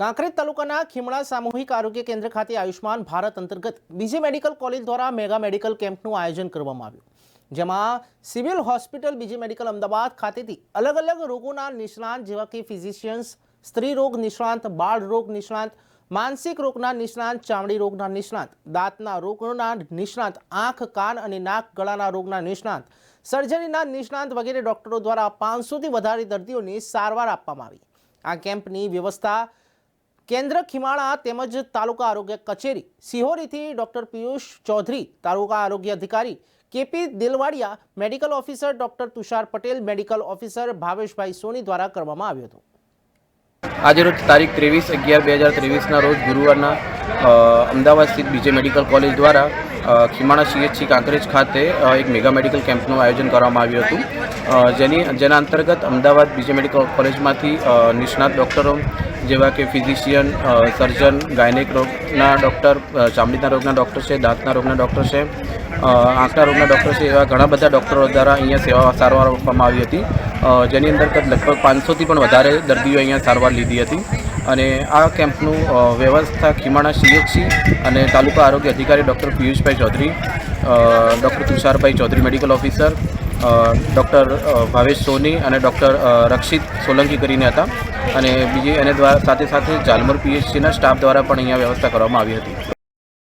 કાંકરેજ તાલુકાના ખીમણા સામૂહિક આરોગ્ય કેન્દ્ર ખાતે આયુષ્માન ભારત અંતર્ગત બીજી મેડિકલ કોલેજ દ્વારા મેગા મેડિકલ કેમ્પનું આયોજન કરવામાં આવ્યું. જેમાં સિવિલ હોસ્પિટલ બીજી મેડિકલ અમદાવાદ ખાતેથી અલગ અલગ રોગોના નિષ્ણાંત જેવા કે ફિઝિશિયન્સ, સ્ત્રી રોગ નિષ્ણાંત, બાળ રોગ નિષ્ણાંત, માનસિક રોગના નિષ્ણાંત, ચામડી રોગના નિષ્ણાંત, દાંતના રોગોના નિષ્ણાંત, આંખ, કાન અને નાક ગળાના રોગના નિષ્ણાંત, સર્જરીના નિષ્ણાંત વગેરે ડોક્ટરો દ્વારા પાંચસોથી વધારે દર્દીઓની સારવાર આપવામાં આવી. આ કેમ્પની વ્યવસ્થા કેન્દ્ર ખીમાળા તેમજ તાલુકા આરોગ્ય કચેરી. સિહોરીથી ડોક્ટર પિયુષ ચૌધરી, તાલુકા આરોગ્ય અધિકારી KP Dilwadiya, medical officer doctor Tushar Patel, medical officer Bhaveshbhai Soni દ્વારા કરવામાં આવ્યો હતો. આજે રોજ તારીખ ત્રેવીસ અગિયાર બે હજાર ત્રેવીસના રોજ ગુરુવારના અમદાવાદ સ્થિત બીજે મેડિકલ કોલેજ દ્વારા ખીમાણા સીએચસી કાંકરેજ ખાતે એક મેગા મેડિકલ કેમ્પનું આયોજન કરવામાં આવ્યું હતું. જેની, જેના અંતર્ગત અમદાવાદ બીજે મેડિકલ કોલેજમાંથી નિષ્ણાત ડૉક્ટરો જેવા કે ફિઝિશિયન સર્જન, ગાયનેક રોગના ડૉક્ટર ચામડીના રોગના ડૉક્ટર છે, દાંતના રોગના ડૉક્ટર છે આંખના રોગના ડૉક્ટર છે એવા ઘણા બધા ડૉક્ટરો દ્વારા અહીંયા સેવા સારવાર આપવામાં આવી હતી. જેની અંદર લગભગ પાંચસોથી પણ વધારે દર્દીઓ અહીંયા સારવાર લીધી હતી. અને આ કેમ્પનું વ્યવસ્થા ખીમાણા સીએચસી અને તાલુકા આરોગ્ય અધિકારી doctor Piyushbhai Chaudhary doctor Tusharbhai Chaudhary, medical officer doctor Bhavesh Soni અને ડૉક્ટર રક્ષિત સોલંકી કરીને હતા. અને બીજી એને દ્વારા સાથે સાથે ઝાલમર પીએચસીના સ્ટાફ દ્વારા પણ અહીંયા વ્યવસ્થા કરવામાં આવી હતી.